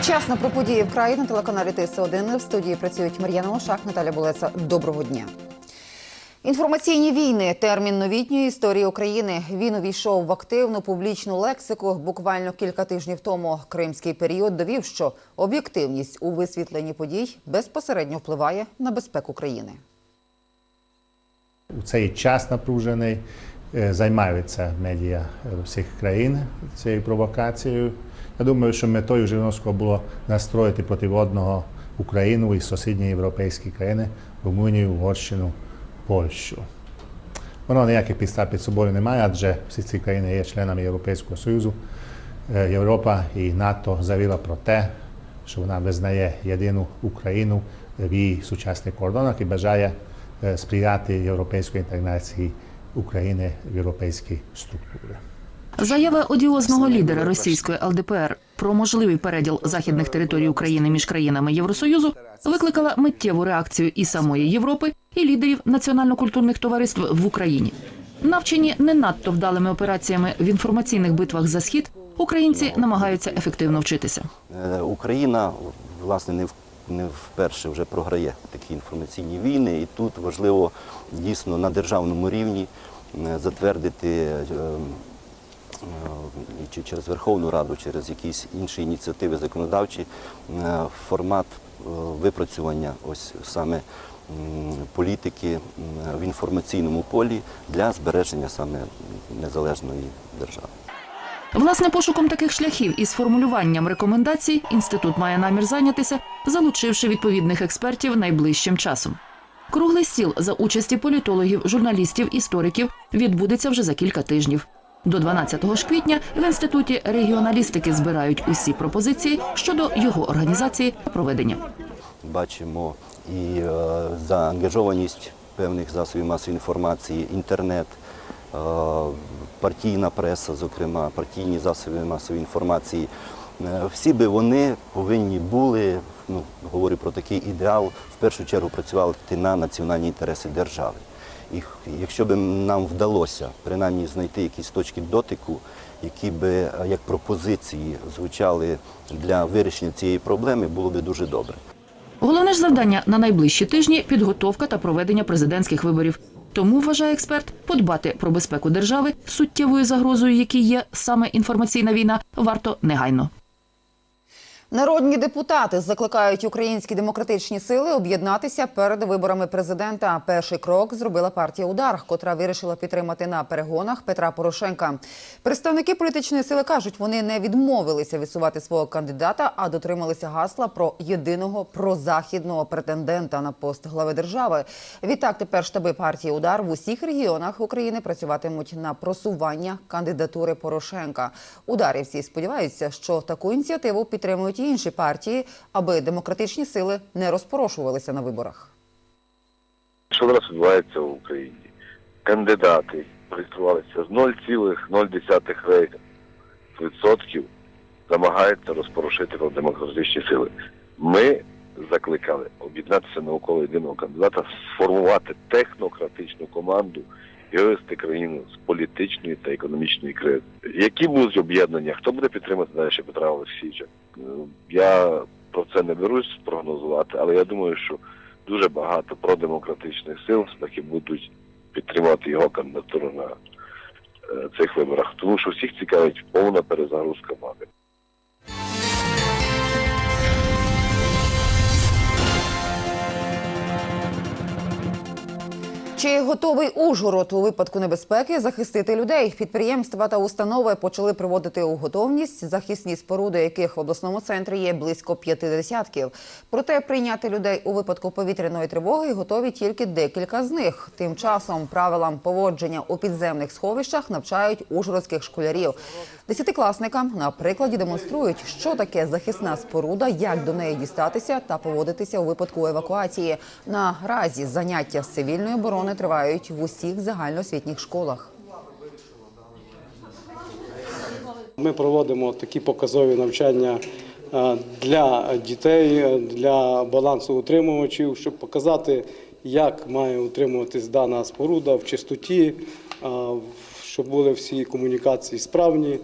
Вчасно про події в краї на телеканалі ТС1 в студії працюють Мар'яна Лошак, Наталя Булеца. Доброго дня. Інформаційні війни термін новітньої історії України. Він увійшов в активну публічну лексику. Буквально кілька тижнів тому кримський період довів, що об'єктивність у висвітленні подій безпосередньо впливає на безпеку країни. У цей час напружений займаються медіа всіх країн цією провокацією. Я думаю, що метою Жириновського було настроїти проти одного Україну і сусідні європейські країни Румунію, Угорщину, Польщу. Воно ніяких підстав під собою немає, адже всі ці країни є членами Європейського Союзу. Е, Європа і НАТО заявила про те, що вона визнає єдину Україну в її сучасних кордонах і бажає е, сприяти європейської інтеграції України в європейські структури. Заява одіозного лідера російської ЛДПР про можливий переділ західних територій України між країнами Євросоюзу викликала миттєву реакцію і самої Європи, і лідерів національно-культурних товариств в Україні. Навчені не надто вдалими операціями в інформаційних битвах за схід, українці намагаються ефективно вчитися. Е, Україна власне не в- не вперше вже програє такі інформаційні війни, і тут важливо дійсно на державному рівні е, затвердити е, е, чи через Верховну Раду, через якісь інші ініціативи законодавчі формат випрацювання ось саме політики в інформаційному полі для збереження саме незалежної держави. Власне, пошуком таких шляхів і сформулюванням рекомендацій інститут має намір зайнятися, залучивши відповідних експертів найближчим часом. Круглий стіл за участі політологів, журналістів, істориків відбудеться вже за кілька тижнів. До 12 ж квітня в інституті регіоналістики збирають усі пропозиції щодо його організації та проведення. бачимо і е, заангажованість певних засобів масової інформації, інтернет, е, партійна преса, зокрема, партійні засоби масової інформації. Е, Всі би вони повинні були, ну, говорю про такий ідеал, в першу чергу працювати на національні інтереси держави. І якщо б нам вдалося принаймні знайти якісь точки дотику, які би е, як пропозиції звучали для вирішення цієї проблеми, було би дуже добре. Головне ж завдання на найближчі тижні підготовка та проведення президентських виборів. Тому вважає експерт, подбати про безпеку держави суттєвою загрозою, якій є саме інформаційна війна, варто негайно. Народні депутати закликають українські демократичні сили об'єднатися перед виборами президента. Перший крок зробила партія Удар, котра вирішила підтримати на перегонах Петра Порошенка. Представники політичної сили кажуть, вони не відмовилися висувати свого кандидата, а дотрималися гасла про єдиного прозахідного претендента на пост глави держави. Відтак тепер штаби партії Удар в усіх регіонах України працюватимуть на просування кандидатури Порошенка. Ударівці сподіваються, що таку ініціативу підтримують і інші партії, аби демократичні сили не розпорошувалися на виборах. Що зараз відбувається в Україні? Кандидати реєструвалися з 0,0 рейтинг відсотків намагаються розпорушити демократичні сили. Ми закликали об'єднатися навколо єдиного кандидата, сформувати технократичну команду і вивести країну з політичної та економічної кризи. Які будуть об'єднання? Хто буде підтримати далі Петра Олексійовича? Е, Я про це не берусь прогнозувати, але я думаю, що дуже багато продемократичних сил таки будуть підтримати його кандидатуру на е, цих виборах, тому що всіх цікавить повна перезагрузка влади. you. Готовий Ужгород у випадку небезпеки захистити людей? Підприємства та установи почали приводити у готовність захисні споруди, яких в обласному центрі є близько п'яти десятків. Проте прийняти людей у випадку повітряної тривоги готові тільки декілька з них. Тим часом правилам поводження у підземних сховищах навчають ужгородських школярів. Десятикласникам на прикладі демонструють, що таке захисна споруда, як до неї дістатися та поводитися у випадку евакуації. Наразі заняття з цивільної оборони тривають в усіх загальноосвітніх школах. Ми проводимо такі показові навчання е, для дітей, е, для балансоутримувачів, щоб показати, як має утримуватись дана споруда в чистоті, е, щоб були всі комунікації справні.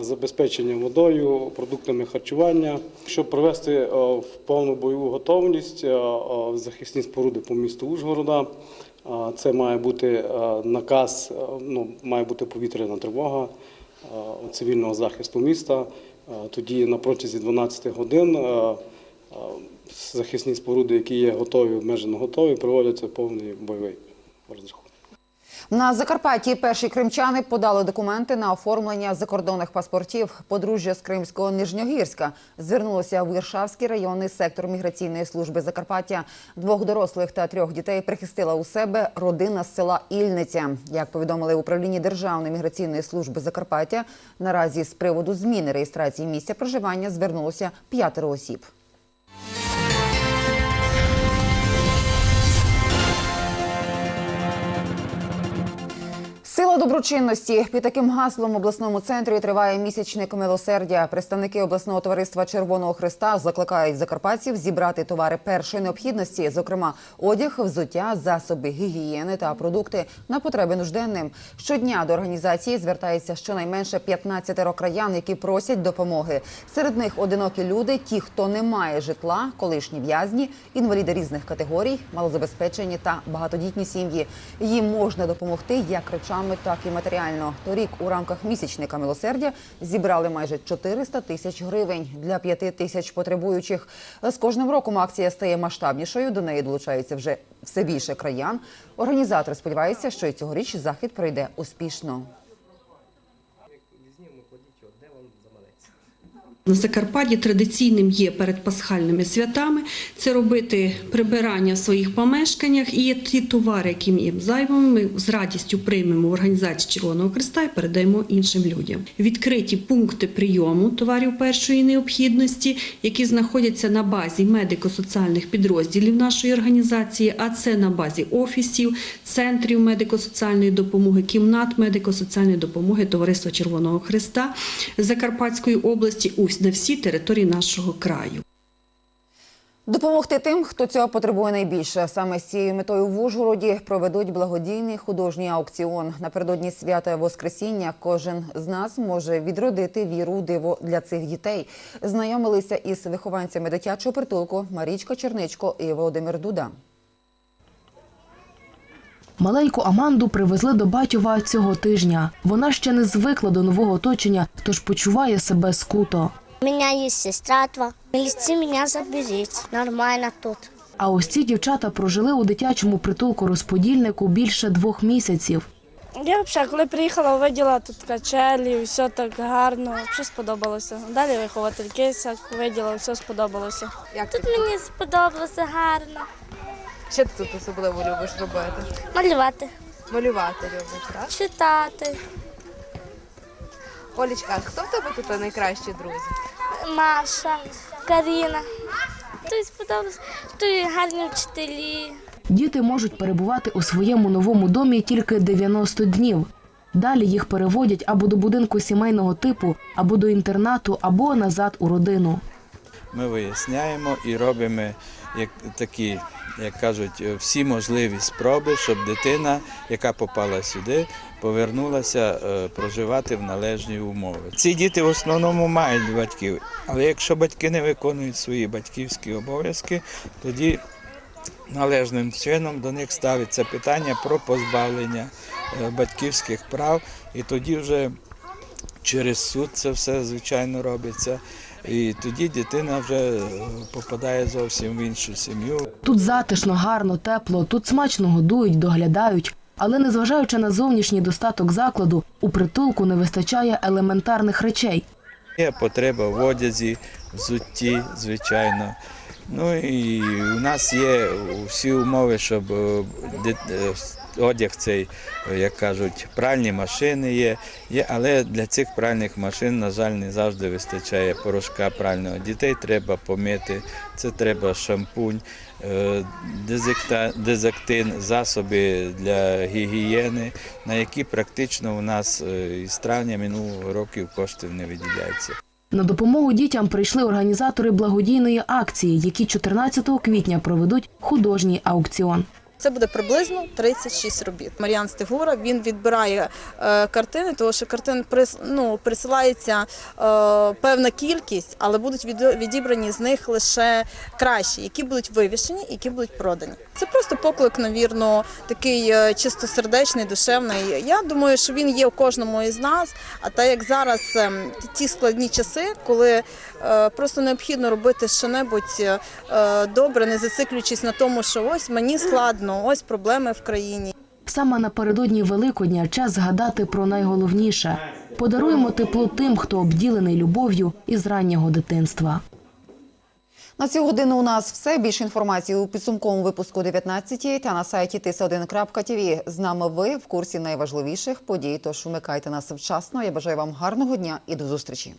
забезпечення водою, продуктами харчування, щоб привести е, в повну бойову готовність захисні споруди по місту Ужгорода. Це має бути е, наказ, е, ну, має бути повітряна тривога е, цивільного захисту міста. Тоді на протязі 12 годин захисні споруди, які є готові, обмежено готові, проводяться повний бойовий розрахунок. На Закарпатті перші кримчани подали документи на оформлення закордонних паспортів. Подружжя з Кримського Нижньогірська звернулося в Іршавський районний сектор міграційної служби Закарпаття. Двох дорослих та трьох дітей прихистила у себе родина з села Ільниця. Як повідомили в управлінні Державної міграційної служби Закарпаття, наразі з приводу зміни реєстрації місця проживання звернулося п'ятеро осіб. Сила доброчинності під таким гаслом в обласному центрі триває місячник милосердя. Представники обласного товариства Червоного Христа закликають закарпатців зібрати товари першої необхідності, зокрема одяг, взуття, засоби гігієни та продукти на потреби нужденним. Щодня до організації звертається щонайменше 15 краян, які просять допомоги. Серед них одинокі люди, ті, хто не має житла, колишні в'язні, інваліди різних категорій, малозабезпечені та багатодітні сім'ї. Їм можна допомогти як речами, так і матеріально. Торік у рамках місячника милосердя зібрали майже 400 тисяч гривень для 5 тисяч потребуючих. З кожним роком акція стає масштабнішою. До неї долучаються вже все більше краян. Організатори сподіваються, що і цьогоріч захід пройде успішно. На Закарпатті традиційним є перед пасхальними святами це робити прибирання в своїх помешканнях і ті товари, які є зайвими, ми з радістю приймемо в організації Червоного Христа і передаємо іншим людям. Відкриті пункти прийому товарів першої необхідності, які знаходяться на базі медико-соціальних підрозділів нашої організації, а це на базі офісів, центрів медико-соціальної допомоги, кімнат медико-соціальної допомоги Товариства Червоного Христа Закарпатської області у на всій території нашого краю. Допомогти тим, хто цього потребує найбільше. Саме з цією метою в Ужгороді проведуть благодійний художній аукціон. Напередодні свята Воскресіння кожен з нас може відродити віру у диво для цих дітей. Знайомилися із вихованцями дитячого притулку Марічка Черничко і Володимир Дуда. Маленьку Аманду привезли до батьова цього тижня. Вона ще не звикла до нового оточення, тож почуває себе скуто. У меня есть сестра два. Милиции меня заберите. Нормально тут. А ось ці дівчата прожили у дитячому притулку розподільнику більше двох місяців. Я взагалі, коли приїхала, виділа тут качелі, все так гарно, все сподобалося. Далі виховательки виділа, все сподобалося. Тут мені сподобалося гарно. Що ти тут особливо любиш робити? Малювати, Малювати любиш, так? читати. Олічка, хто в тебе тут найкращі друзі? Маша, Каріна. Тут сподобалося, тут гарні вчителі. Діти можуть перебувати у своєму новому домі тільки 90 днів. Далі їх переводять або до будинку сімейного типу, або до інтернату, або назад у родину. Ми виясняємо і робимо як такі, як кажуть, всі можливі спроби, щоб дитина, яка попала сюди, повернулася е, проживати в належні умови. Ці діти в основному мають батьків, але якщо батьки не виконують свої батьківські обов'язки, тоді належним чином до них ставиться питання про позбавлення е, батьківських прав, і тоді вже через суд це все звичайно робиться. І тоді дитина вже е, попадає зовсім в іншу сім'ю. Тут затишно, гарно, тепло, тут смачно годують, доглядають. Але незважаючи на зовнішній достаток закладу, у притулку не вистачає елементарних речей. Є потреба в одязі, взутті, звичайно. Ну і у нас є всі умови, щоб е, е, одяг цей, е, як кажуть, пральні машини є, є, але для цих пральних машин, на жаль, не завжди вистачає порошка прального. Дітей треба помити, це треба шампунь, е, дезактин, засоби для гігієни, на які практично у нас е, із травня минулого року коштів не виділяється. На допомогу дітям прийшли організатори благодійної акції, які 14 квітня проведуть художній аукціон. Це буде приблизно 36 робіт. Мар'ян Стегура він відбирає е, картини, тому що картин ну, присилається е, певна кількість, але будуть від- відібрані з них лише кращі, які будуть вивішені, які будуть продані. Це просто поклик, навірно, такий е, чистосердечний, душевний. Я думаю, що він є у кожному із нас. А так як зараз ем, ті складні часи, коли просто необхідно робити що-небудь е, добре, не зациклюючись на тому, що ось мені складно, ось проблеми в країні. Саме напередодні Великодня час згадати про найголовніше. Подаруємо тепло тим, хто обділений любов'ю із раннього дитинства. На цю годину у нас все. Більше інформації у підсумковому випуску 19 та на сайті tisa1.tv. З нами ви в курсі найважливіших подій. Тож вмикайте нас вчасно. Я бажаю вам гарного дня і до зустрічі.